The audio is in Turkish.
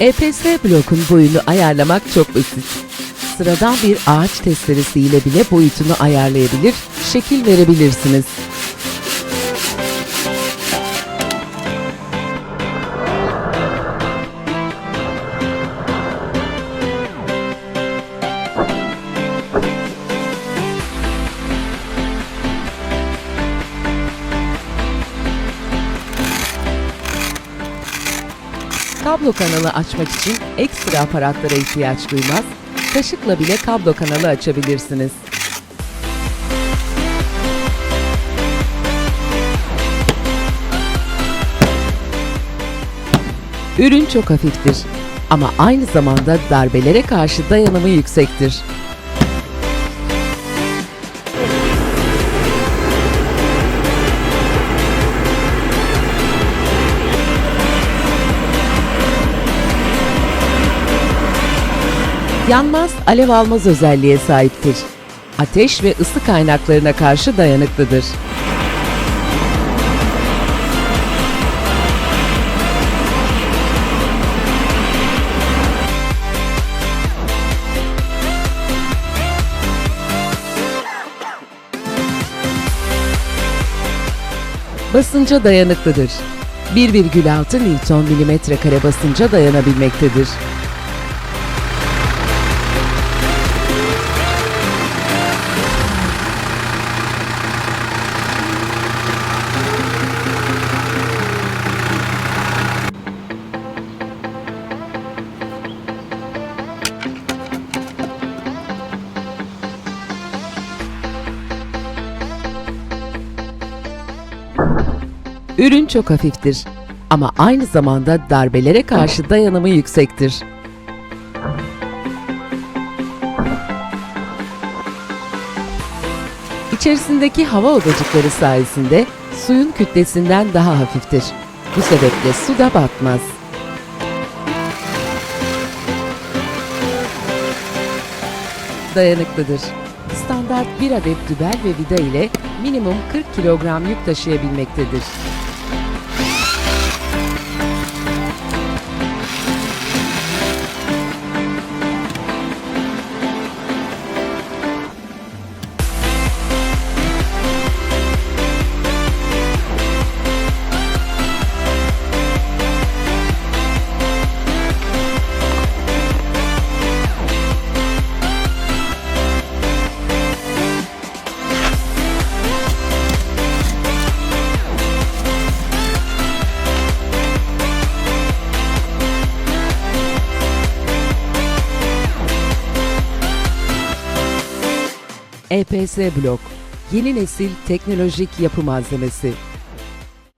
EPS blokun boyunu ayarlamak çok basit. Sıradan bir ağaç testeresiyle bile boyutunu ayarlayabilir, şekil verebilirsiniz. Kablo kanalı açmak için ekstra aparatlara ihtiyaç duymaz, kaşıkla bile kablo kanalı açabilirsiniz. Ürün çok hafiftir ama aynı zamanda darbelere karşı dayanımı yüksektir. Yanmaz, alev almaz özelliğe sahiptir. Ateş ve ısı kaynaklarına karşı dayanıklıdır. Basınca dayanıklıdır. 1,6 Newton milimetre kare basınca dayanabilmektedir. Ürün çok hafiftir ama aynı zamanda darbelere karşı dayanımı yüksektir. İçerisindeki hava odacıkları sayesinde suyun kütlesinden daha hafiftir. Bu sebeple suda batmaz. Dayanıklıdır. Standart bir adet dübel ve vida ile minimum 40 kilogram yük taşıyabilmektedir. EPS Blok, yeni nesil teknolojik yapı malzemesi.